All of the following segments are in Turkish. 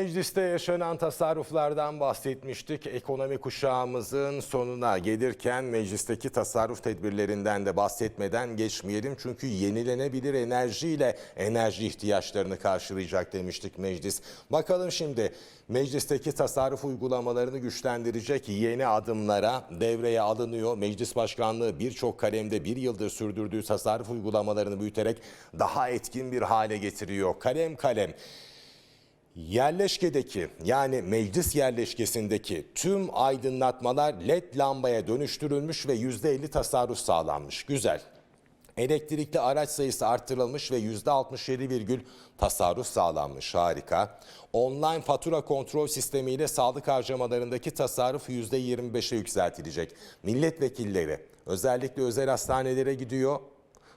Mecliste yaşanan tasarruflardan bahsetmiştik. Ekonomi kuşağımızın sonuna gelirken meclisteki tasarruf tedbirlerinden de bahsetmeden geçmeyelim. Çünkü yenilenebilir enerjiyle enerji ihtiyaçlarını karşılayacak demiştik meclis. Bakalım şimdi meclisteki tasarruf uygulamalarını güçlendirecek yeni adımlara devreye alınıyor. Meclis Başkanlığı birçok kalemde bir yıldır sürdürdüğü tasarruf uygulamalarını büyüterek daha etkin bir hale getiriyor. Kalem kalem. Yerleşkedeki yani meclis yerleşkesindeki tüm aydınlatmalar led lambaya dönüştürülmüş ve %50 tasarruf sağlanmış. Güzel. Elektrikli araç sayısı arttırılmış ve %67 virgül tasarruf sağlanmış. Harika. Online fatura kontrol sistemiyle sağlık harcamalarındaki tasarruf %25'e yükseltilecek. Milletvekilleri özellikle özel hastanelere gidiyor.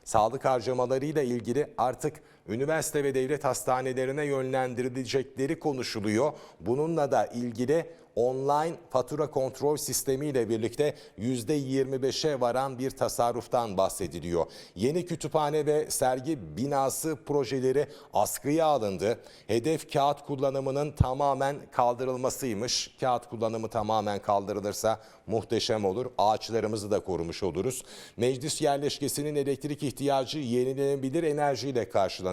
Sağlık harcamalarıyla ilgili artık üniversite ve devlet hastanelerine yönlendirilecekleri konuşuluyor. Bununla da ilgili online fatura kontrol sistemiyle birlikte %25'e varan bir tasarruftan bahsediliyor. Yeni kütüphane ve sergi binası projeleri askıya alındı. Hedef kağıt kullanımının tamamen kaldırılmasıymış. Kağıt kullanımı tamamen kaldırılırsa muhteşem olur. Ağaçlarımızı da korumuş oluruz. Meclis yerleşkesinin elektrik ihtiyacı yenilenebilir enerjiyle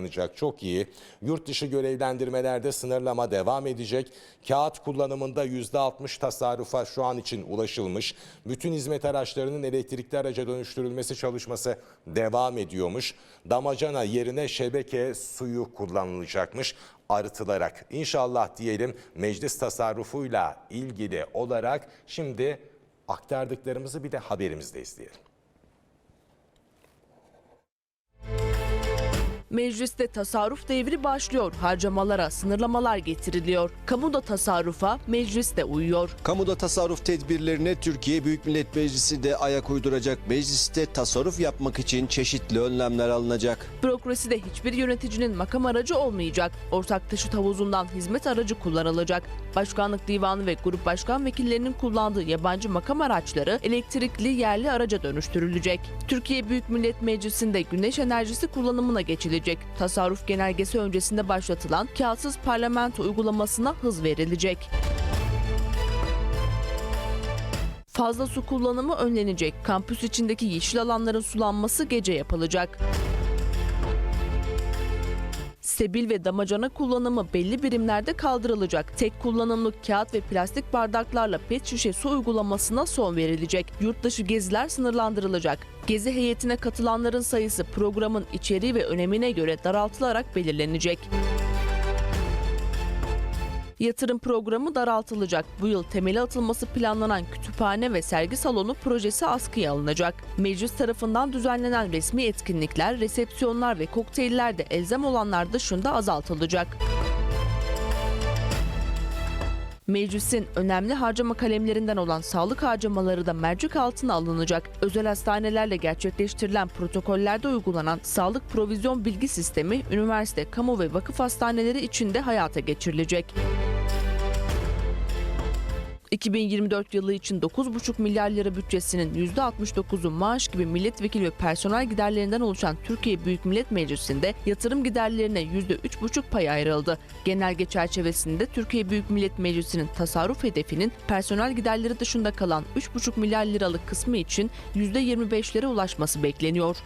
karşılanacak. Çok iyi. Yurt dışı görevlendirmelerde sınırlama devam edecek. Kağıt kullanımında %60 tasarrufa şu an için ulaşılmış. Bütün hizmet araçlarının elektrikli araca dönüştürülmesi çalışması devam ediyormuş. Damacana yerine şebeke suyu kullanılacakmış arıtılarak. İnşallah diyelim meclis tasarrufuyla ilgili olarak şimdi aktardıklarımızı bir de haberimizde izleyelim. Mecliste tasarruf devri başlıyor. Harcamalara sınırlamalar getiriliyor. Kamuda tasarrufa meclis de uyuyor. Kamuda tasarruf tedbirlerine Türkiye Büyük Millet Meclisi de ayak uyduracak. Mecliste tasarruf yapmak için çeşitli önlemler alınacak. Bürokraside hiçbir yöneticinin makam aracı olmayacak. Ortak taşıt havuzundan hizmet aracı kullanılacak. Başkanlık divanı ve grup başkan vekillerinin kullandığı yabancı makam araçları elektrikli yerli araca dönüştürülecek. Türkiye Büyük Millet Meclisi'nde güneş enerjisi kullanımına geçilecek. Tasarruf genelgesi öncesinde başlatılan kağıtsız parlamento uygulamasına hız verilecek. Fazla su kullanımı önlenecek. Kampüs içindeki yeşil alanların sulanması gece yapılacak. Sebil ve damacana kullanımı belli birimlerde kaldırılacak. Tek kullanımlık kağıt ve plastik bardaklarla pet şişe su uygulamasına son verilecek. Yurtdışı geziler sınırlandırılacak. Gezi heyetine katılanların sayısı programın içeriği ve önemine göre daraltılarak belirlenecek. Yatırım programı daraltılacak. Bu yıl temeli atılması planlanan kütüphane ve sergi salonu projesi askıya alınacak. Meclis tarafından düzenlenen resmi etkinlikler, resepsiyonlar ve kokteyller de elzem olanlar dışında azaltılacak. Meclisin önemli harcama kalemlerinden olan sağlık harcamaları da mercek altına alınacak. Özel hastanelerle gerçekleştirilen protokollerde uygulanan sağlık provizyon bilgi sistemi üniversite, kamu ve vakıf hastaneleri içinde hayata geçirilecek. 2024 yılı için 9,5 milyar lira bütçesinin %69'u maaş gibi milletvekili ve personel giderlerinden oluşan Türkiye Büyük Millet Meclisi'nde yatırım giderlerine %3,5 pay ayrıldı. Genelge çerçevesinde Türkiye Büyük Millet Meclisi'nin tasarruf hedefinin personel giderleri dışında kalan 3,5 milyar liralık kısmı için %25'lere ulaşması bekleniyor.